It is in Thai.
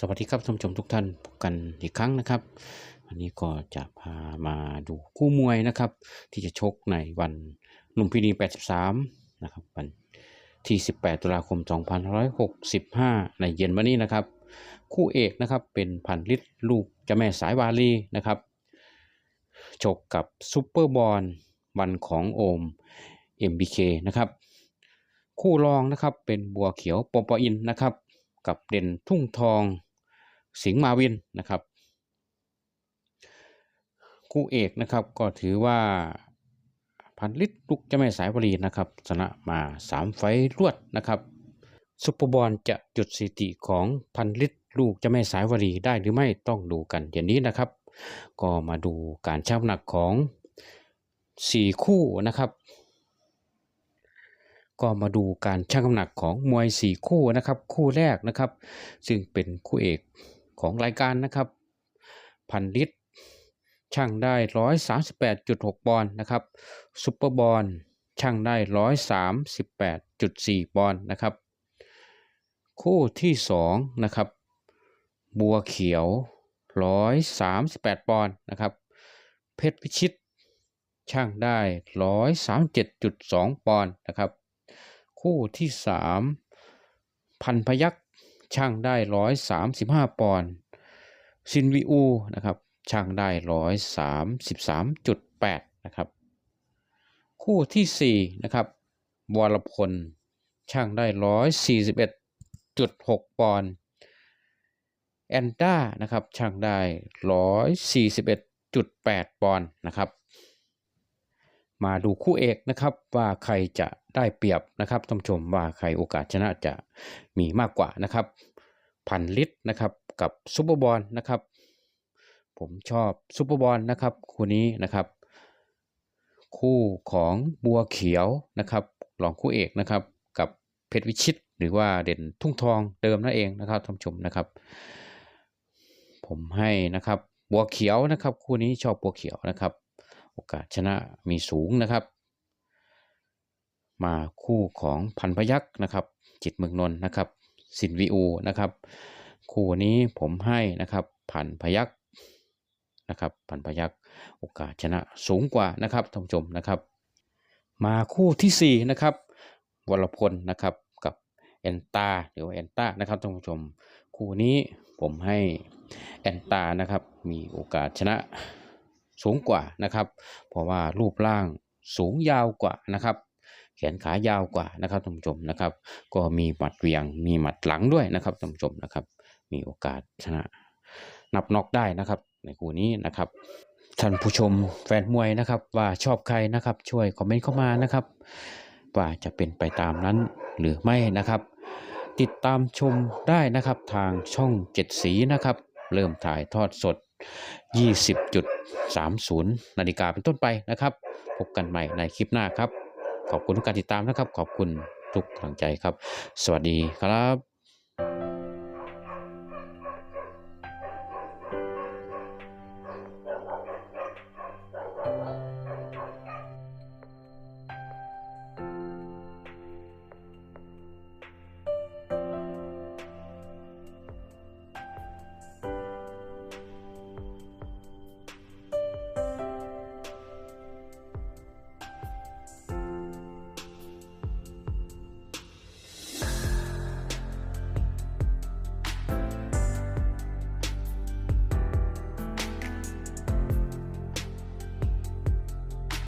สวัสดีครับท่านผู้ชมทุกท่านพบกันอีกครั้งนะครับ วันนี้ก็จะพามาดูคู่มวยนะครับ ที่จะชกในวันลุมพินี 83 นะครับ วันที่ 18 ตุลาคม 2565 ในเย็นวันนี้นะครับ คู่เอกนะครับเป็นพันลิตรลูกเจ้าแม่สายวาลีนะครับชกกับซูเปอร์บอลวันของโอม MBK นะครับคู่รองนะครับเป็นบัวเขียวปปอินนะครับกับเด่นทุ่งทอง สิงห์มาวินนะครับ คู่เอกนะครับก็ถือว่าพันลิตรลูกเจะไม่สายวรีนะครับชนะมาสามไฟรวดนะครับซุปเปอร์บอลจะจุดสถิติของพันลิตรลูกเจะไม่สายวรีได้หรือไม่ต้องดูกันอย่างนี้นะครับ ก็มาดูการชั่งน้ำหนักของสี่คู่นะครับ ก็มาดูการชั่งน้ำหนักของมวย 4 คู่นะครับ คู่แรกนะครับ ซึ่งเป็นคู่เอก ของรายการนะครับพันลิตรช่างได้ 138.6 ปอนด์นะครับซุปเปอร์บอลช่างได้ 138.4 ปอนด์นะครับ คู่ที่ 2 นะครับ บัวเขียว 138 ปอนด์นะครับ เพชรพิชิต ช่างได้ 137.2 ปอนด์นะครับ คู่ที่สามพันพยัก ช่างได้ร้อยสามสิบห้าปอนด์ซินวิอูนะครับช่างได้ร้อยสามสิบสามจุดแปดนะครับคู่ที่สี่นะครับวรพลช่างได้ร้อยสี่สิบเอ็ดจุดหกปอนด์แอนด้านะครับช่างได้ร้อยสี่สิบเอ็ดจุดแปดปอนด์นะครับ มาดูคู่เอกนะครับว่าใครจะได้เปรียบนะครับท่านผู้ชมว่าใครโอกาสชนะจะมีมากกว่านะครับพันลิตรนะครับกับซูเปอร์บอลนะครับ ผมชอบซูเปอร์บอลนะครับคู่นี้นะครับ คู่ของบัวเขียวนะครับรองคู่เอกนะครับกับเพชรวิชิต หรือว่าเด่นทุ่งทองเดิมนั่นเองนะครับท่านผู้ชมนะครับ ผมให้นะครับบัวเขียวนะครับ คู่นี้ชอบบัวเขียวนะครับ โอกาสชนะมีสูงนะครับ มาคู่ของพันพยักษ์นะครับ จิตเมืองนนท์นะครับ สินวีอูนะครับ คู่นี้ผมให้นะครับพันพยักษ์นะครับพันพยักษ์โอกาสชนะสูงกว่านะครับท่านผู้ชมนะครับ มาคู่ที่สี่นะครับวรพลนะครับกับแอนตาหรือว่าแอนตานะครับท่านผู้ชม คู่นี้ผมให้แอนตานะครับมีโอกาสชนะ สูงกว่านะครับ เพราะว่ารูปร่างสูงยาวกว่านะครับ แขนขายาวกว่านะครับท่านผู้ชมนะครับ ก็มีหมัดเวียง มีหมัดหลังด้วยนะครับท่านผู้ชมนะครับ มีโอกาสชนะนับน็อกได้นะครับ ในคู่นี้นะครับท่านผู้ชมแฟนมวยนะครับ ว่าชอบใครนะครับ ช่วยคอมเมนต์เข้ามานะครับ ว่าจะเป็นไปตามนั้นหรือไม่นะครับ ติดตามชมได้นะครับทางช่องเจ็ดสีนะครับ เริ่มถ่ายทอดสด 20.30 นาฬิกาเป็นต้นไปนะครับ พบกันใหม่ในคลิปหน้าครับ ขอบคุณทุกการติดตามนะครับ ขอบคุณทุกกำลังใจครับ สวัสดีครับ